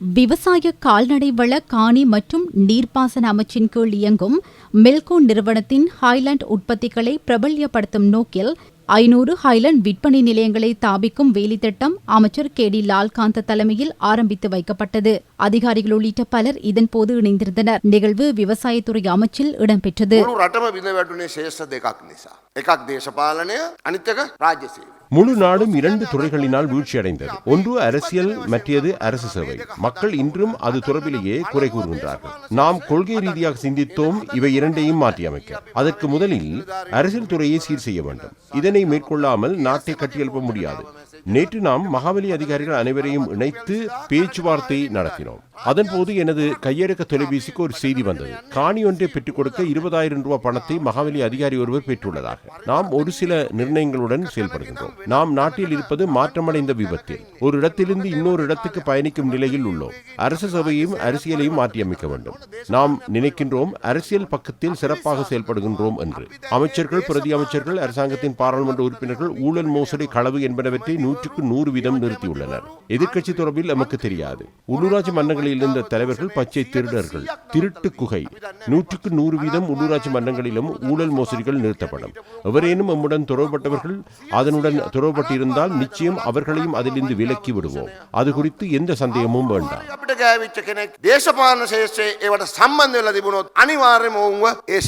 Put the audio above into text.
விவசாய கால்நடை வள காணி மற்றும் நீர்ப்பாசன அமைச்சின் கீழ் இயங்கும் மில்கோ நிறுவனத்தின் ஹைலாண்ட் உற்பத்திகளை பிரபல்யப்படுத்தும் நோக்கில் ஐநூறு ஹைலண்ட் விற்பனை நிலையங்களை தாபிக்கும் வேலித்திட்டம் அமைச்சர் கே டி லால்காந்த தலைமையில் ஆரம்பித்து வைக்கப்பட்டது. அதிகாரிகள் உள்ளிட்ட பலர் இதன்போது இணைந்திருந்தனர். நிகழ்வு விவசாயத்துறை அமைச்சில் இடம்பெற்றது. முழு நாடும் இரண்டு துறைகளினால் வீழ்ச்சியடைந்தது. ஒன்று அரசியல் மற்றது அரசு சேவை. மக்கள் இன்றும் அது தொடர்பிலேயே குறை கூறுகின்றார்கள். நாம் கொள்கை ரீதியாக சிந்தித்தோம் இவை இரண்டையும் மாற்றி அமைக்க அதற்கு முதலில் அரசியல் துறையை சீர் செய்ய வேண்டும். இதனை மேற்கொள்ளாமல் நாட்டை கட்டியெழுப்ப முடியாது. நேற்று நாம் மகாவலி அதிகாரிகள் அனைவரையும் இணைத்து பேச்சுவார்த்தை நடத்தினோம். அதன்போது எனது கையடக்க தொலைபேசிக்கு ஒரு செய்தி வந்தது. காணி ஒன்றை பெற்றுக் கொடுக்க இருபதாயிரம் ரூபாய் பணத்தை மகாவலி அதிகாரி ஒருவர் பெற்றுள்ளதாக. நாம் ஒரு சில நிர்ணயங்களுடன் செயல்படுகின்றோம். நாம் நாட்டில் இருப்பது மாற்றமடைந்த விபத்தில் ஒரு இடத்திலிருந்து இன்னொரு இடத்துக்கு பயணிக்கும் நிலையில் உள்ளோம். அரசு சபையையும் அரசியலையும் மாற்றியமைக்க வேண்டும். நாம் நினைக்கின்றோம் அரசியல் பக்கத்தில் சிறப்பாக செயல்படுகின்றோம் என்று. அமைச்சர்கள் பிரதி அமைச்சர்கள் அரசாங்கத்தின் பாராளுமன்ற உறுப்பினர்கள் ஊழல் மோசடி களவு என்பனவற்றை நூற்றுக்கு நூறு வீதம் நிறுத்தியுள்ளனர். எதிர்க்கட்சி தொடர்பில் நமக்கு தெரியாது. உள்ளூராட்சி மன்னங்களில் இருந்த தலைவர்கள் பச்சை திருடர்கள். திருட்டு குகை. நூற்றுக்கு நூறு வீதம் உள்ளூராட்சி மன்னங்களிலும் ஊழல் மோசடிகள் நிறுத்தப்படும். எவரேனும் நம்முடன் தொடர்பட்டவர்கள் அதனுடன் தொடர்பட்டிருந்தால் நிச்சயம் அவர்களையும் அதிலிருந்து விலக்கி விடுவோம். அது குறித்து எந்த சந்தேகமும் வேண்டாம். தேசபான சேஷ இவட சம்பந்தம் அனிவாரியம் அவங்க ஏ